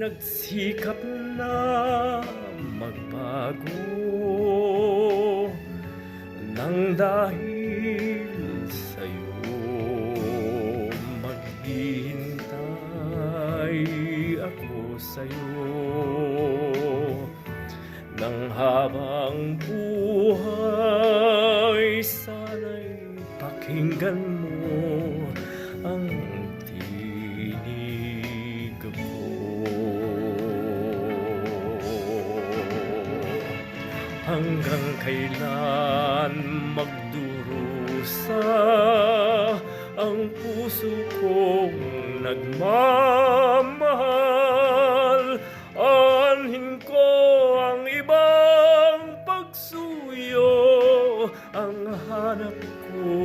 nagsikap na magbago nang dahil sa'yo. Maghihintay ako sa'yo nang habang buhay. Sana'y pakinggan mo Hanggang kailan magdurusa ang puso kong nagmamahal? Anhin ko ang ibang pagsuyo, ang hanap ko